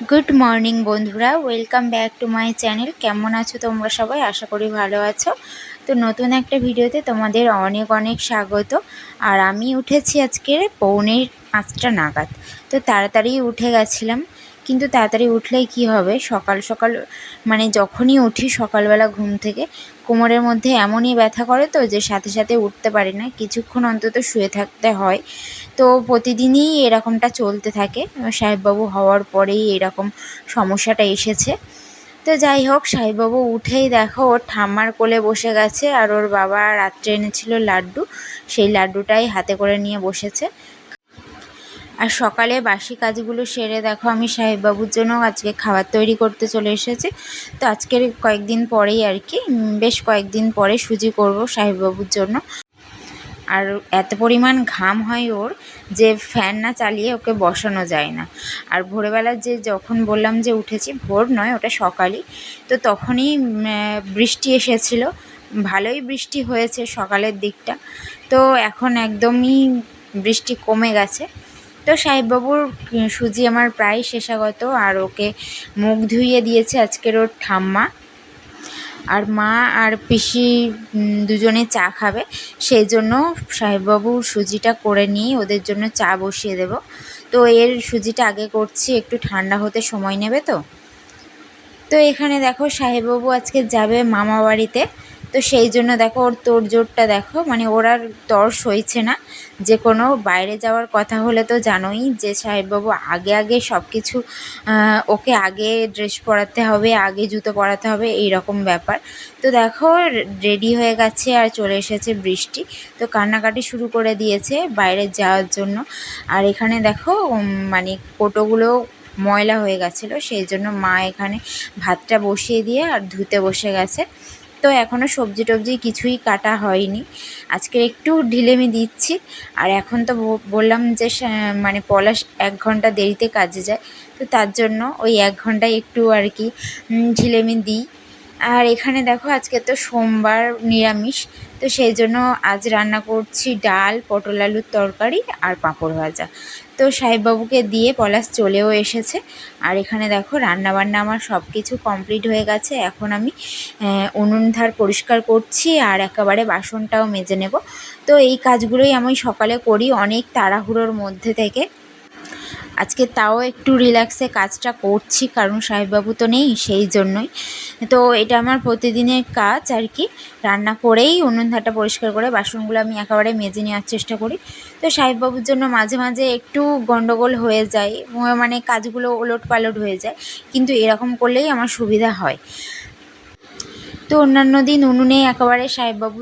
Good morning বন্ধুরা। Welcome back to my channel কেমন আছো তোমরা সবাই? আশা করি ভালো আছো। তো নতুন একটা ভিডিওতে তোমাদের অনেক অনেক স্বাগত। আর আমি উঠেছি আজকে পৌনে পাঁচটা নাগাদ। তো তাড়াতাড়ি উঠে গেছিলাম। কিন্তু তাড়াতাড়ি উঠলেই কি হবে? সকাল সকাল মানে যখনই উঠি সকালবেলা ঘুম থেকে, কোমরের মধ্যে এমনই ব্যথা করে তো যে সাথে সাথে উঠতে পারি না। কিছুক্ষণ অন্তত শুয়ে থাকতে হয়। তো প্রতিদিনই এরকমটা চলতে থাকে। সাহেববাবু হওয়ার পরেই এরকম সমস্যাটা এসেছে। তো যাই হোক, সাহেববাবু উঠেই দেখো, ওর ঠাম্মার কোলে বসে গেছে আর ওর বাবা রাত্রে এনেছিল লাড্ডু। সেই লাড্ডুটাই হাতে করে নিয়ে বসেছে। আর সকালে বাসি কাজগুলো সেরে দেখো আমি সাহেববাবুর জন্য আজকে খাবার তৈরি করতে চলে এসেছি। তো আজকের কয়েকদিন পরেই আর কি বেশ কয়েকদিন পরে সুজি করব সাহেববাবুর জন্য। আর এত পরিমাণ ঘাম হয় ওর যে ফ্যান না চালিয়ে ওকে বসানো যায় না। আর ভোরবেলা যে যখন বললাম যে উঠেছি, ভোর নয়, ওটা সকালই। তো তখনই বৃষ্টি এসেছিল। ভালোই বৃষ্টি হয়েছে সকালের দিকটা। তো এখন একদমই বৃষ্টি কমে গেছে। তো সাহেববাবুর সুজি আমার প্রায় শেষাগত আর ওকে মুখ ধুইয়ে দিয়েছে আজকের ওর ঠাম্মা। আর মা আর পিসি দুজনে চা খাবে। সেই জন্য সাহেববাবু সুজিটা করে নিয়ে ওদের জন্য চা বসিয়ে দেব। তো এর সুজিটা আগে করছি, একটু ঠান্ডা হতে সময় নেবে তো। তো এখানে দেখো সাহেববাবু আজকে যাবে মামা বাড়িতে তো সেই জন্য দেখো, ওর তোড়জোড়টা দেখো মানে ওর আর তর সইছে না। যে কোনো বাইরে যাওয়ার কথা হলে তো জানোই যে সাহেববাবু আগে আগে সব কিছু ওকে আগে ড্রেস পরাতে হবে, আগে জুতো পরাতে হবে এই রকম ব্যাপার। তো দেখো, রেডি হয়ে গেছে আর চলে এসেছে বৃষ্টি। তো কান্নাকাটি শুরু করে দিয়েছে বাইরে যাওয়ার জন্য। আর এখানে দেখো মানে কোটোগুলো ময়লা হয়ে গেছিল, সেই জন্য মা এখানে ভাতটা বসিয়ে দিয়ে আর ধুতে বসে গেছে। তো এখনও সবজি টবজি কিছুই কাটা হয়নি। আজকে একটু ঢিলেমি দিচ্ছি। আর এখন তো বললাম যে মানে পলাশ এক ঘণ্টা দেরিতে কাজে যায়, তো তার জন্য ওই এক ঘন্টায় একটু আর কি ঢিলেমি দিই। আর এখানে দেখো আজকে তো সোমবার নিরামিষ, তো সেই জন্য আজ রান্না করছি ডাল, পটল আলুর তরকারি আর পাঁপড় ভাজা। তো সাহেববাবুকে দিয়ে পলাশ চলেও এসেছে। আর এখানে দেখো, রান্নাবান্না আমার সব কিছু কমপ্লিট হয়ে গেছে। এখন আমি উনুন ধার পরিষ্কার করছি আর একেবারে বাসনটাও মেজে নেব। তো এই কাজগুলোই আমি সকালে করি অনেক তাড়াহুড়োর মধ্যে থেকে। আজকে তাও একটু রিল্যাক্সে কাজটা করছি, কারণ সাহেববাবু তো নেই, সেই জন্যই। তো এটা আমার প্রতিদিনের কাজ আর কি। রান্না করেই উনুন ধারটা পরিষ্কার করে বাসনগুলো আমি একেবারে মেজে নেওয়ার চেষ্টা করি। তো সাহেববাবুর জন্য মাঝে মাঝে একটু গণ্ডগোল হয়ে যায় মানে কাজগুলো ওলট পালট হয়ে যায়, কিন্তু এরকম করলেই আমার সুবিধা হয়। তো অন্যান্য দিন উনুনে একেবারে সাহেববাবু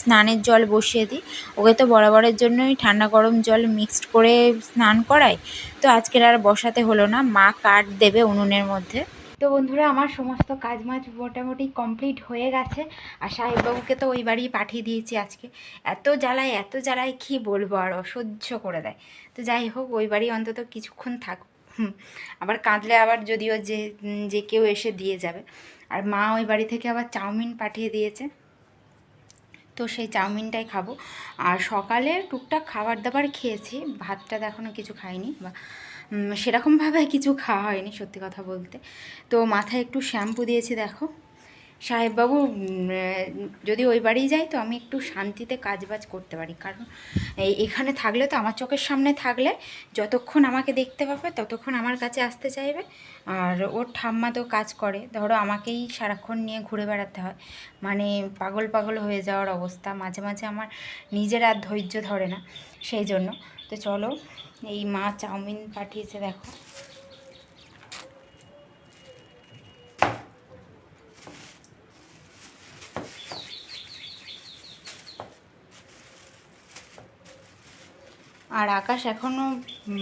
স্নানের জল বসিয়ে দিই। ওকে তো বরাবরের জন্যই ঠান্ডা গরম জল মিক্সড করে স্নান করাই। তো আজকের আর বসাতে হলো না, মা কাঠ দেবে উনুনের মধ্যে। তো বন্ধুরা, আমার সমস্ত কাজ মাজ মোটামুটি কমপ্লিট হয়ে গেছে। আর সাহেববাবুকে তো ওই বাড়ি পাঠিয়ে দিয়েছি আজকে। এত জ্বালায় এত জ্বালায় কী বলব আর অসহ্য করে দেয়। তো যাই হোক, ওই বাড়ি অন্তত কিছুক্ষণ থাক আবার কাঁদলে আবার যদিও যে যে কেউ এসে দিয়ে যাবে। আর মা ওই বাড়ি থেকে আবার চাউমিন পাঠিয়ে দিয়েছে। তো সেই চাউমিনটাই খাব। আর সকালে টুকটাক খাবার দাবার খেয়েছি। ভাতটা এখনও কিছু খাইনি। বা সেরকমভাবে কিছু খাওয়া হয়নি, সত্যি কথা বলতে। তো মাথায় একটু শ্যাম্পু দিয়েছি, দেখো। সাহেববাবু যদি ওই বাড়ি যাই তো আমি একটু শান্তিতে কাজবাজ করতে পারি। কারণ এখানে থাকলে তো আমার চোখের সামনে থাকলে যতক্ষণ আমাকে দেখতে পাবে, ততক্ষণ আমার কাছে আসতে চাইবে। আর ওর ঠাম্মা তো কাজ করে। ধরো আমাকেই সারাক্ষণ নিয়ে ঘুরে বেড়াতে হয়। মানে পাগল পাগল হয়ে যাওয়ার অবস্থা। মাঝে মাঝে আমার নিজের আর ধৈর্য ধরে না। সেই জন্য। তো চলো এই মা চাউমিন পাঠিয়েছে দেখো আর আকাশ এখনও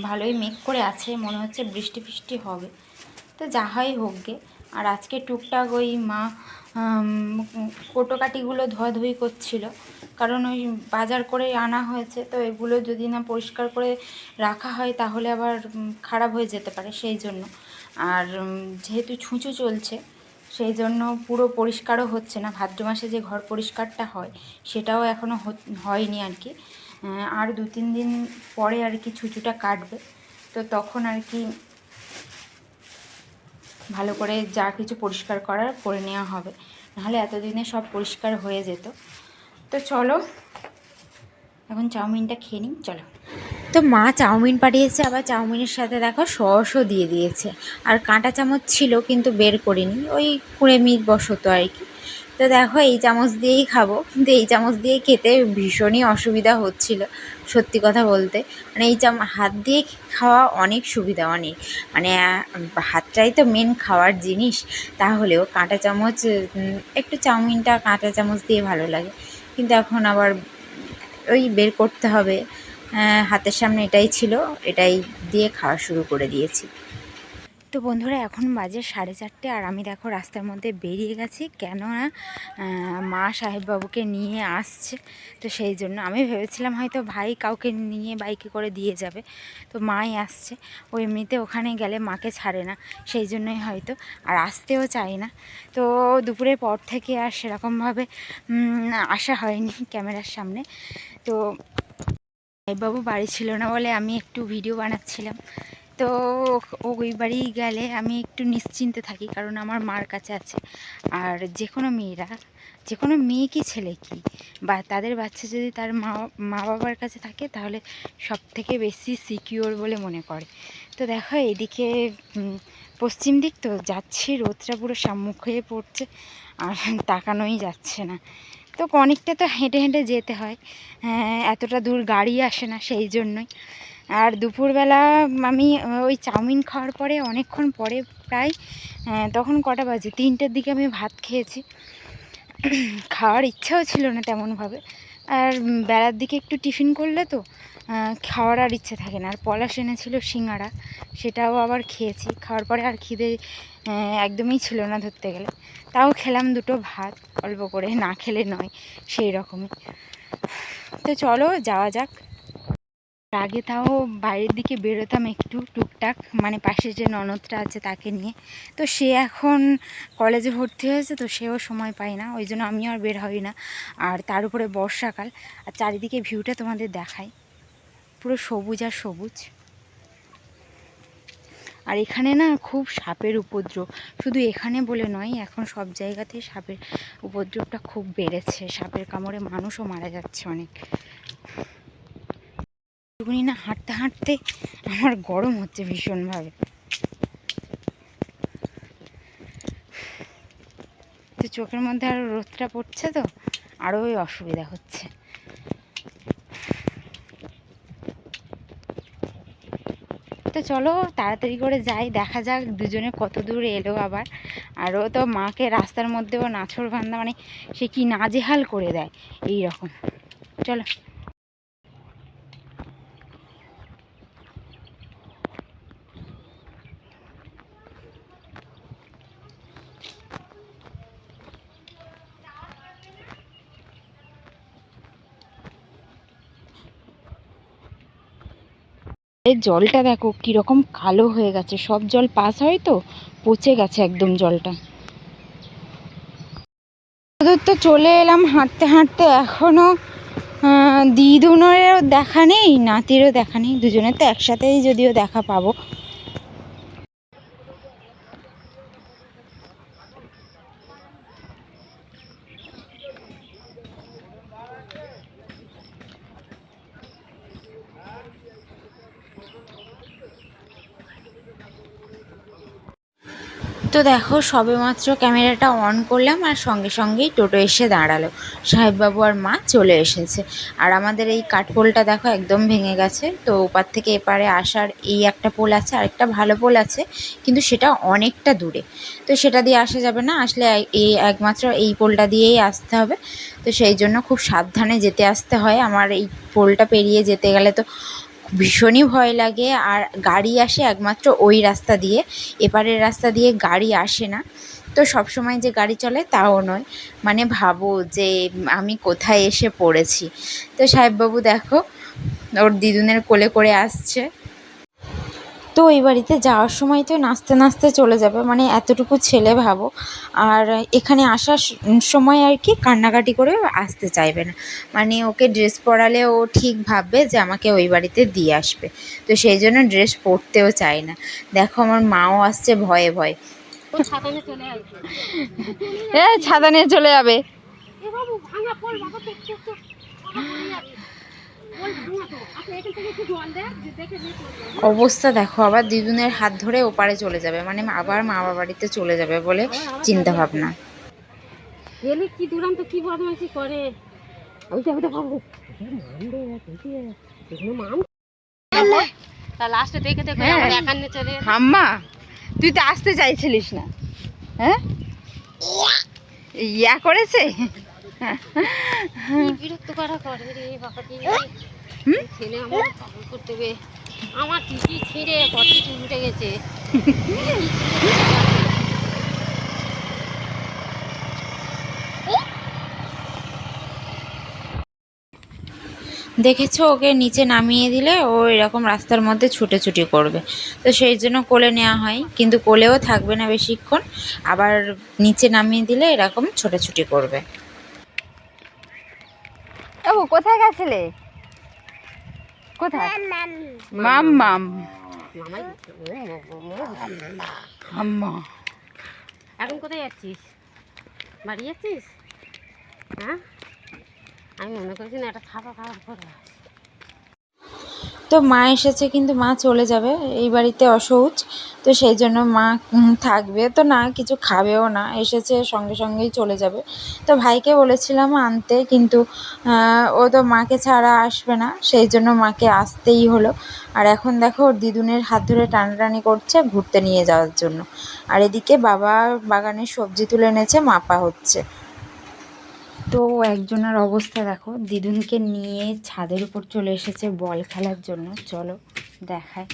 ভালোই মেঘ করে আছে মনে হচ্ছে বৃষ্টি ফৃষ্টি হবে তো যা হয় হোক গে আর আজকে টুকটাক ওই মা কোটোকাটিগুলো ধোয়াধুয়ি করছিল কারণ ওই বাজার করে আনা হয়েছে, তো এগুলো যদি না পরিষ্কার করে রাখা হয় তাহলে আবার খারাপ হয়ে যেতে পারে সেই জন্য। আর যেহেতু ছুঁচো চলছে, সেই জন্য পুরো পরিষ্কারও হচ্ছে না। ভাদ্র মাসে যে ঘর পরিষ্কারটা হয়, সেটাও এখনও হয়নি আর কি। আর দু তিন দিন পরে আর কি ছুঁচুটা কাটবে, তো তখন আর কি ভালো করে যা কিছু পরিষ্কার করার করে নেওয়া হবে। নাহলে এতদিনে সব পরিষ্কার হয়ে যেত। তো চলো। এখন চাউমিনটা খেয়ে নিই, চলো। তো মা চাউমিন পাঠিয়েছে, আবার চাউমিনের সাথে দেখো সসও দিয়ে দিয়েছে। আর কাঁটা চামচ ছিল, কিন্তু বের করিনি। ওই কুড়ে মিনিট বসত আর কি। তো দেখো, এই চামচ দিয়েই খাব। কিন্তু এই চামচ দিয়ে খেতে ভীষণই অসুবিধা হচ্ছিল, সত্যি কথা বলতে। মানে এই চাম, হাত দিয়ে খাওয়া অনেক সুবিধা, অনেক। মানে হাতটাই তো মেন খাওয়ার জিনিস। তাহলেও কাঁটা চামচ একটু চাউমিনটা কাঁটা চামচ দিয়ে ভালো লাগে। কিন্তু এখন আবার ওই বের করতে হবে। হাতের সামনে এটাই ছিল, এটাই দিয়ে খাওয়া শুরু করে দিয়েছি। তো বন্ধুরা, এখন বাজে সাড়ে চারটে আর আমি দেখো রাস্তার মধ্যে বেরিয়ে গেছি। কেননা মা সাহেববাবুকে নিয়ে আসছে। তো সেই জন্য আমি ভেবেছিলাম হয়তো ভাই কাউকে নিয়ে বাইকে করে দিয়ে যাবে। তো মাই আসছে। ও এমনিতে ওখানে গেলে মাকে ছাড়ে না, সেই জন্যই হয়তো। আর আসতেও চাই না। তো দুপুরের পর থেকে আর সেরকমভাবে আসা হয়নি ক্যামেরার সামনে। তো সাহেববাবু বাড়ি ছিল না বলে আমি একটু ভিডিও বানাচ্ছিলাম। তো ওই বাড়ি গেলে আমি একটু নিশ্চিন্তে থাকি, কারণ আমার মার কাছে আছে। আর যে কোনো মেয়েরা যে কোনো মেয়ে কি, ছেলে কি, বা তাদের বাচ্চা যদি তার মা মা বাবার কাছে থাকে, তাহলে সব থেকে বেশি সিকিওর বলে মনে করে। তো দেখো, এদিকে পশ্চিম দিক তো যাচ্ছে, রোদটা পুরো সম্মুখ হয়ে পড়ছে, আর তাকানোই যাচ্ছে না। তো অনেকটা তো হেঁটে হেঁটে যেতে হয়, এতটা দূর গাড়ি আসে না, সেই জন্যই। আর দুপুরবেলা আমি ওই চাউমিন খাওয়ার পরে, অনেকক্ষণ পরে প্রায় তখন কটা বাজে, তিনটের দিকে আমি ভাত খেয়েছি। খাওয়ার ইচ্ছাও ছিল না তেমনভাবে। আর বেলার দিকে একটু টিফিন করলে তো খাওয়ার আর ইচ্ছে থাকে না। আর পলাশ এনেছিল সিঙ্গারা, সেটাও আবার খেয়েছি। খাওয়ার পরে আর খিদে একদমই ছিল না ধরতে গেলে। তাও খেলাম দুটো ভাত, অল্প করে, না খেলে নয় সেই রকমই তো চলো, যাওয়া যাক। আগে তাও বাইরের দিকে বেরোতাম একটু টুকটাক মানে পাশে যে ননদটা আছে তাকে নিয়ে। তো সে এখন কলেজে ভর্তি হয়েছে, তো সেও সময় পায় না, ওই জন্য আমিও আর বের হই না। আর তার উপরে বর্ষাকাল, আর চারিদিকে ভিউটা তোমাদের দেখায় পুরো সবুজ আর সবুজ। আর এখানে না খুব সাপের উপদ্রব, শুধু এখানে বলে নয়, এখন সব জায়গাতেই সাপের উপদ্রবটা খুব বেড়েছে। সাপের কামড়ে মানুষও মারা যাচ্ছে অনেক। একটুকুনি না হাঁটতে হাঁটতে আমার গরম হচ্ছে ভীষণভাবে। তো চোখের মধ্যে আরও রোদটা পড়ছে তো আরোই অসুবিধা হচ্ছে। তো চলো তাড়াতাড়ি করে যাই, দেখা যাক দুজনে কত দূর এলো আবার। আরও তো মাকে রাস্তার মধ্যেও নাছর বান্ধা মানে সে কি নাজেহাল করে দেয় এই রকম চলো। এর জলটা দেখো কীরকম কালো হয়ে গেছে। সব জল পাস হয় তো? পচে গেছে একদম জলটা। তো চলে এলাম হাঁটতে হাঁটতে। এখনও দিদুনেরও দেখা নেই, নাতিরও দেখা নেই। দুজনের তো একসাথেই যদিও দেখা পাবো। তো দেখো সবে মাত্র ক্যামেরাটা অন করলাম আর সঙ্গে সঙ্গেই টোটো এসে দাঁড়াল। সাহেববাবু আর মা চলে এসেছে। আর আমাদের এই কাঠপোলটা দেখো একদম ভেঙে গেছে। তো ওপার থেকে এপারে আসার এই একটা পোল আছে আর একটা ভালো পোল আছে, কিন্তু সেটা অনেকটা দূরে। তো সেটা দিয়ে আসা যাবে না, আসলে এই একমাত্র এই পোলটা দিয়েই আসতে হবে। তো সেই জন্য খুব সাবধানে যেতে আসতে হয়। আমার এই পোলটা পেরিয়ে যেতে গেলে তো ভীষণই ভয় লাগে আর গাড়ি আসে একমাত্র ওই রাস্তা দিয়ে। এপারের রাস্তা দিয়ে গাড়ি আসে না। তো সব সময় যে গাড়ি চলে তাও নয়। মানে ভাবো যে আমি কোথায় এসে পড়েছি। তো সাহেববাবু দেখো, ওর দিদুনের কোলে করে আসছে। তো ওই বাড়িতে যাওয়ার সময় তো নাচতে নাচতে চলে যাবে মানে এতটুকু ছেলে ভাবো। আর এখানে আসার সময় আর কি কান্নাকাটি করে আসতে চাইবে না। মানে ওকে ড্রেস পরালে ও ঠিক ভাববে যে আমাকে ওই বাড়িতে দিয়ে আসবে। তো সেই জন্য ড্রেস পরতেও চায় না। দেখো আমার মাও আসছে ভয়ে ভয়ে। ও ছাতা নিয়ে চলে আসবে। এ ছাতা নিয়ে চলে যাবে। অবস্থা দেখো আবার দিদুনের হাত ধরে ওপারে চলে যাবে মানে আবার মা বাড়িতে চলে যাবে বলে চিন্তা ভাবনা। গেলে কি দুরান্ত কি বদমাইশি করে? লাস্টে দেখে দেখে হ্যাঁ। একান্নে চলে এলো। তুই তো আসতে চাইছিলিস না হ্যাঁ? ইয়া করেছে? বিরক্ত করা করে রে বাবাটি ছেলে আমার পাগল করতে হবে। আমার টিকি ছিঁড়ে কত উঠে গেছে। দেখেছ ওকে নিচে নামিয়ে দিলে ও এরকম রাস্তার মধ্যে ছুটেছুটি করবে। তো সেই জন্য কোলে নেওয়া হয় কিন্তু কোলেও থাকবে না বেশিক্ষণ। আবার নিচে নামিয়ে দিলে এরকম ছোটাছুটি করবে। ও কোথায় গেছিলে? কোথায়? মাম মাম মামাই আম্মা এখন কোথায় যাচ্ছিস? বাড়ি যাচ্ছিস? হ্যাঁ? আমি মনে করছি না এটা খাবার খাবার করে তো মা এসেছে, কিন্তু মা চলে যাবে। এই বাড়িতে অসৌচ তো সেই জন্য মা থাকবে। তো না, কিছু খাবেও না, এসেছে, সঙ্গে সঙ্গেই চলে যাবে। তো ভাইকে বলেছিলাম আনতে, কিন্তু ও তো মাকে ছাড়া আসবে না, সেই জন্য মাকে আসতেই হলো। আর এখন দেখো, ওর দিদুনের হাত ধরে টানাটানি করছে ঘুরতে নিয়ে যাওয়ার জন্য। আর এদিকে বাবা বাগানে সবজি তুলে এনেছে, মাপা হচ্ছে। তো একজনের অবস্থা দেখো। দিদুনকে নিয়ে ছাদের উপর চলে এসেছে বল খেলার জন্য। চলো দেখায়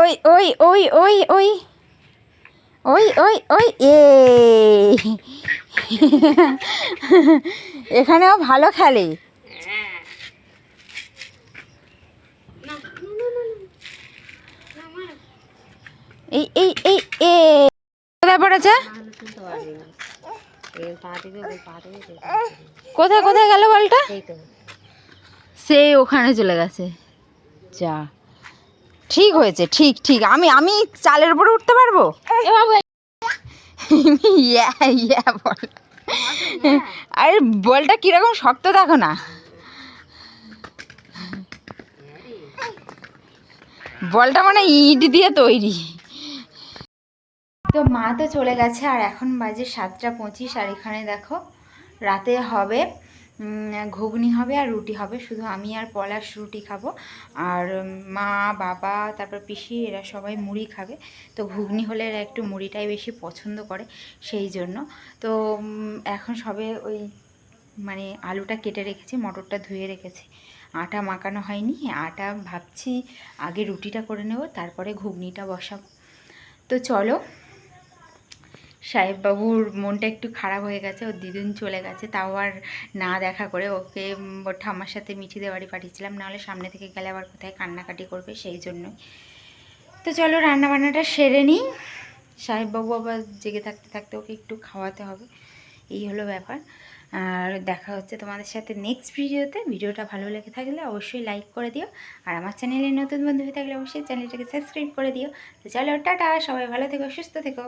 ওই ওই ওই ওই ওই। ওই ওই ওই এ এখানেও ভালো খেলে। এই এই এই এ কোথায় পড়েছে? কোথায় কোথায় গেল বলটা? সেই ওখানে চলে গেছে। যা। ঠিক হয়েছে ঠিক ঠিক। আমি আমি চালের উপরে উঠতে পারব? ইয়া ইয়া বল। আরে বলটা কীরকম শক্ত দেখো না। বলটা মানে ইট দিয়ে তৈরি। তো মা তো চলে গেছে আর এখন বাজে সাতটা পঁচিশ আর এখানে দেখো রাতে হবে ঘুগনি হবে আর রুটি হবে। শুধু আমি আর পলাশ রুটি খাব আর মা, বাবা, তারপর পিসি এরা সবাই মুড়ি খাবে। তো ঘুগনি হলে এরা একটু মুড়িটাই বেশি পছন্দ করে সেই জন্য। তো এখন সবে ওই মানে আলুটা কেটে রেখেছি, মটরটা ধুয়ে রেখেছি। আটা মাখানো হয়নি, আটা ভাবছি আগে রুটিটা করে নেব, তারপরে ঘুগনিটা বসাবো। তো চলো সাহেববাবুর মনটা একটু খারাপ হয়ে গেছে, ওর দিদুন চলে গেছে, তাও আর না দেখা করে ওকে ঠাম্মার সাথে মিঠিদের বাড়ি পাঠিয়েছিলাম, নাহলে সামনে থেকে গেলে আবার কোথায় কান্নাকাটি করবে সেই জন্যই। তো চলো রান্নাবান্নাটা সেরে নিই, সাহেববাবু আবার জেগে থাকতে থাকতে ওকে একটু খাওয়াতে হবে, এই হলো ব্যাপার। আর দেখা হচ্ছে তোমাদের সাথে নেক্সট ভিডিওতে, ভিডিওটা ভালো লেগে থাকলে অবশ্যই লাইক করে দিও, আর আমার চ্যানেলে নতুন বন্ধু হয়ে থাকলে অবশ্যই চ্যানেলটাকে সাবস্ক্রাইব করে দিও। তো চলো টাটা, সবাই ভালো থেকো, সুস্থ থেকো।